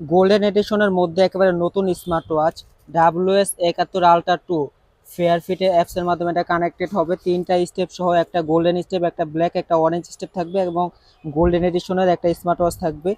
Golden এডিশনের মধ্যে একেবারে নতুন স্মার্ট ওয়াচ ডাব্লিউএস একাত্তর আলট্রা টু ফেয়ার ফিটের অ্যাপসের মাধ্যমে এটা কানেক্টেড হবে। তিনটা স্টেপ সহ একটা গোল্ডেন স্টেপ একটা ব্ল্যাক একটা অরেঞ্জ স্টেপ থাকবে এবং গোল্ডেন এডিশনের একটা স্মার্ট ওয়াচ থাকবে।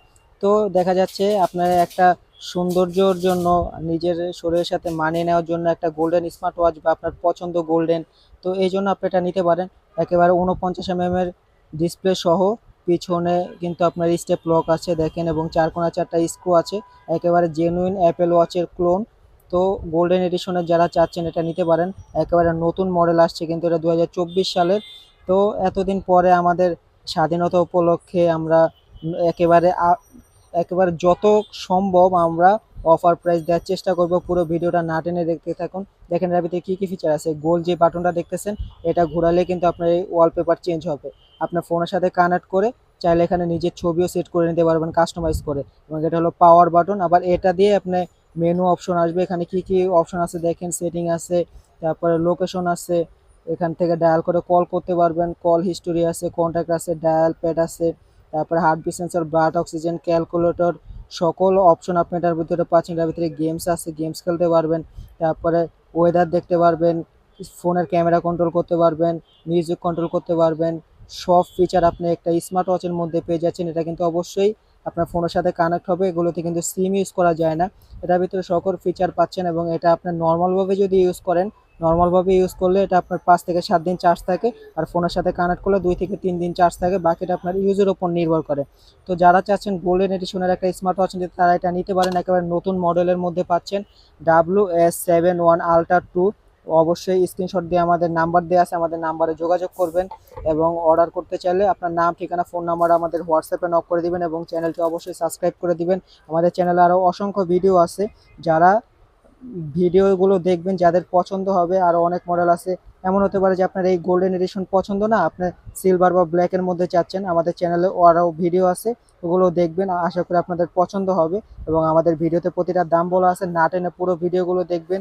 তো দেখা যাচ্ছে আপনার একটা সৌন্দর্যর জন্য, নিজের শরীরের সাথে মানিয়ে নেওয়ার জন্য একটা গোল্ডেন স্মার্ট ওয়াচ বা আপনার পছন্দ গোল্ডেন তো এই জন্য আপনি এটা নিতে পারেন। একেবারে উনপঞ্চাশ এম এর ডিসপ্লে সহ পিছনে কিন্তু আপনার স্টেপ লক আছে, দেখেন, এবং চার কোনা চারটা স্ক্রু আছে, একেবারে জেনুইন অ্যাপেল ওয়াচের ক্লোন তো গোল্ডেন এডিশনের যারা চাচ্ছেন এটা নিতে পারেন, একেবারে নতুন মডেল আসছে কিন্তু এটা দু হাজার চব্বিশ সালের। তো এতদিন পরে আমাদের স্বাধীনতা উপলক্ষে আমরা একেবারে একেবারে যত সম্ভব আমরা অফার প্রাইস দেওয়ার চেষ্টা করব, পুরো ভিডিওটা না টেনে দেখতে থাকুন। দেখেন ভিতরে কী কী ফিচার আছে? গোল যে বাটনটা দেখতেছেন, এটা ঘোরালে কিন্তু আপনার এই ওয়ালপেপার চেঞ্জ হবে। আপনার ফোনের সাথে কানেক্ট করে চাইলে এখানে নিজের ছবিও সেট করে নিতে পারবেন কাস্টমাইজ করে। এবং এটা হলো পাওয়ার বাটন আবার এটা দিয়ে আপনি মেনু অপশন আসবে। এখানে কি কি অপশন আছে দেখেন? সেটিং আছে, তারপরে লোকেশন আছে। এখান থেকে ডায়াল করে কল করতে পারবেন। কল হিস্টোরি আছে কন্ট্যাক্ট আছে ডায়াল প্যাড আছে। তারপরে heartbeat sensor blood oxygen calculator সকল অপশন আপনি এটার ভিতরে পাচ্ছেন। এটার ভিতরে গেমস আছে গেমস খেলতে পারবেন। তারপরে ওয়েদার দেখতে পারবেন। ফোনের ক্যামেরা কন্ট্রোল করতে পারবেন। মিউজিক কন্ট্রোল করতে পারবেন। সব ফিচার আপনি একটা স্মার্ট ওয়াচের মধ্যে পেয়ে যাচ্ছেন। এটা কিন্তু অবশ্যই আপনার ফোনের সাথে কানেক্ট হবে। এগুলোতে কিন্তু সিম ইউজ করা যায় না। এটার ভিতরে সকল ফিচার পাচ্ছেন এবং এটা আপনার নর্মালভাবে যদি ইউজ করেন নর্মালভাবে ইউজ করলে এটা আপনার পাঁচ থেকে সাত দিন চার্জ থাকে আর ফোনের সাথে কানেক্ট করলে দুই থেকে তিন দিন চার্জ থাকে। বাকিটা আপনার ইউজের উপর নির্ভর করে। তো যারা চাচ্ছেন গোল্ডেন এডিশনের একটা স্মার্ট ওয়াচ নিতে, তারা এটা নিতে পারেন। একেবারে নতুন মডেলের মধ্যে পাচ্ছেন W S seven one ultra two অবশ্যই স্ক্রিনশট দিয়ে আমাদের নাম্বার দেওয়া আছে, আমাদের নাম্বারে যোগাযোগ করবেন এবং অর্ডার করতে চাইলে আপনার নাম, ঠিকানা ফোন নাম্বার আমাদের হোয়াটসঅ্যাপে নক করে দিবেন এবং চ্যানেলটি অবশ্যই সাবস্ক্রাইব করে দিবেন। আমাদের চ্যানেলে আরও অসংখ্য ভিডিও আছে, যারা ভিডিওগুলো দেখবেন যাদের পছন্দ হবে আরও অনেক মডেল আছে। এমন হতে পারে যে আপনার এই গোল্ডেন এডিশন পছন্দ না, আপনি সিলভার বা ব্ল্যাকের মধ্যে চাচ্ছেন, আমাদের চ্যানেলে আরও ভিডিও আছে, ওগুলো দেখবেন, আশা করি আপনাদের পছন্দ হবে এবং আমাদের ভিডিওতে প্রতিটা দাম বলা আছে, না টেনে পুরো ভিডিওগুলো দেখবেন।